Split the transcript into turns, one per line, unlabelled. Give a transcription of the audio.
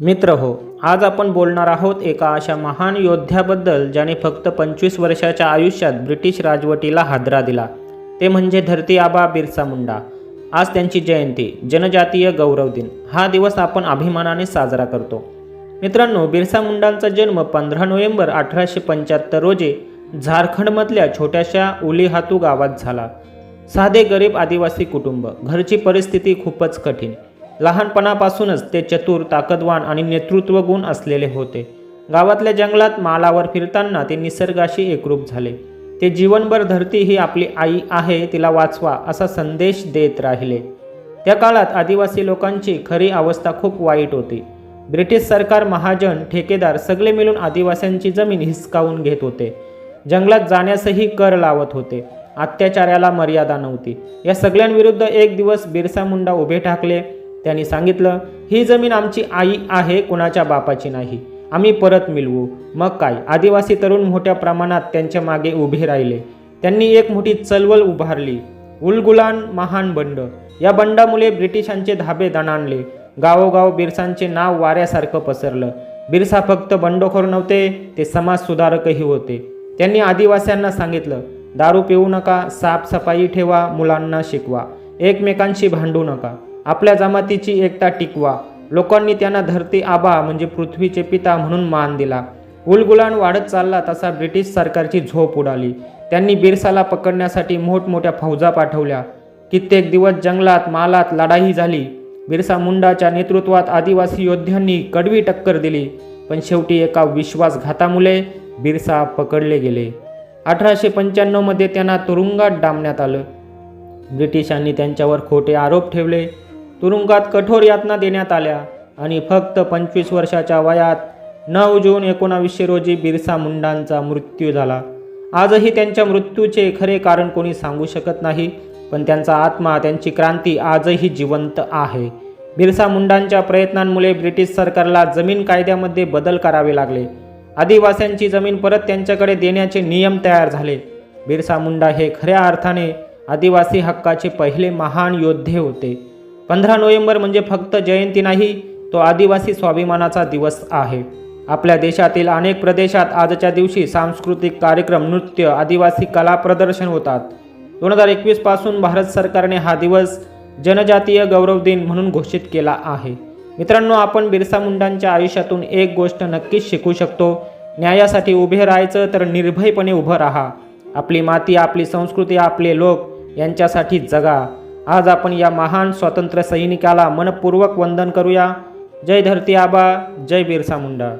मित्र हो आज आपण बोलणार आहोत एका अशा महान योद्ध्याबद्दल ज्याने फक्त पंचवीस वर्षाच्या आयुष्यात ब्रिटिश राजवटीला हादरा दिला. ते म्हणजे धरती आबा बिरसा मुंडा. आज त्यांची जयंती जनजातीय गौरव दिन. हा दिवस आपण अभिमानाने साजरा करतो. मित्रांनो बिरसा मुंडांचा जन्म पंधरा नोव्हेंबर अठराशे पंच्याहत्तर रोजी झारखंडमधल्या छोट्याशा उलीहातू गावात झाला. साधे गरीब आदिवासी कुटुंब. घरची परिस्थिती खूपच कठीण. लहानपणापासूनच ते चतुर ताकदवान आणि नेतृत्व गुण असलेले होते. गावातल्या जंगलात मालावर फिरताना ते निसर्गाशी एकरूप झाले. ते जीवनभर धरती ही आपली आई आहे तिला वाचवा असा संदेश देत राहिले. त्या काळात आदिवासी लोकांची खरी अवस्था खूप वाईट होती. ब्रिटिश सरकार महाजन ठेकेदार सगळे मिळून आदिवासींची जमीन हिसकावून घेत होते. जंगलात जाण्यासही कर लावत होते. अत्याचाराला मर्यादा नव्हती. या सगळ्यांविरुद्ध एक दिवस बिरसा मुंडा उभे ठाकले. त्यांनी सांगितलं ही जमीन आमची आई आहे कुणाच्या बापाची नाही. आम्ही परत मिळवू. मग काय? आदिवासी तरुण मोठ्या प्रमाणात त्यांच्या मागे उभे राहिले. त्यांनी एक मोठी चळवळ उभारली. उलगुलान महान बंड. या बंडामुळे ब्रिटिशांचे धाबे दणाणले. गावोगाव बिरसांचे नाव वाऱ्यासारखं पसरलं. बिरसा फक्त बंडखोर नव्हते ते समाजसुधारकही होते. त्यांनी आदिवासींना सांगितलं दारू पिऊ नका साफसफाई ठेवा मुलांना शिकवा. एकमेकांशी भांडू नका. आपल्या जमातीची एकता टिकवा. लोकांनी त्यांना धरती आबा म्हणजे पृथ्वीचे पिता म्हणून मान दिला. उलगुलान वाढत चालला तसा ब्रिटिश सरकारची झोप उडाली. त्यांनी बिरसाला पकडण्यासाठी मोठमोठ्या फौजा पाठवल्या. कित्येक दिवस जंगलात मालात लढाई झाली. बिरसा मुंडाच्या नेतृत्वात आदिवासी योद्ध्यांनी कडवी टक्कर दिली. पण शेवटी एका विश्वासघातामुळे बिरसा पकडले गेले. अठराशे पंच्याण्णवमध्ये त्यांना तुरुंगात डांबण्यात आलं. ब्रिटिशांनी त्यांच्यावर खोटे आरोप ठेवले. तुरुंगात कठोर यातना देण्यात आल्या आणि फक्त पंचवीस वर्षाच्या वयात नऊ जून एकोणावीसशे रोजी बिरसा मुंडांचा मृत्यू झाला. आजही त्यांच्या मृत्यूचे खरे कारण कोणी सांगू शकत नाही पण त्यांचा आत्मा त्यांची क्रांती आजही जिवंत आहे. बिरसा मुंडांच्या प्रयत्नांमुळे ब्रिटिश सरकारला जमीन कायद्यामध्ये बदल करावे लागले. आदिवासींची जमीन परत त्यांच्याकडे देण्याचे नियम तयार झाले. बिरसा मुंडा हे खऱ्या अर्थाने आदिवासी हक्काचे पहिले महान योद्धे होते. पंधरा नोव्हेंबर म्हणजे फक्त जयंती नाही तो आदिवासी स्वाभिमानाचा दिवस आहे. आपल्या देशातील अनेक प्रदेशात आजच्या दिवशी सांस्कृतिक कार्यक्रम नृत्य आदिवासी कला प्रदर्शन होतात. दोन हजार एकवीसपासून भारत सरकारने हा दिवस जनजातीय गौरव दिन म्हणून घोषित केला आहे. मित्रांनो आपण बिरसा मुंडांच्या आयुष्यातून एक गोष्ट नक्कीच शिकू शकतो. न्यायासाठी उभे राहायचं तर निर्भयपणे उभं राहा. आपली माती आपली संस्कृती आपले लोक यांच्यासाठी जगा. आज आपण या महान स्वातंत्र्य सैनिकाला मनपूर्वक वंदन करूया. जय धरती आबा जय बिरसा मुंडा.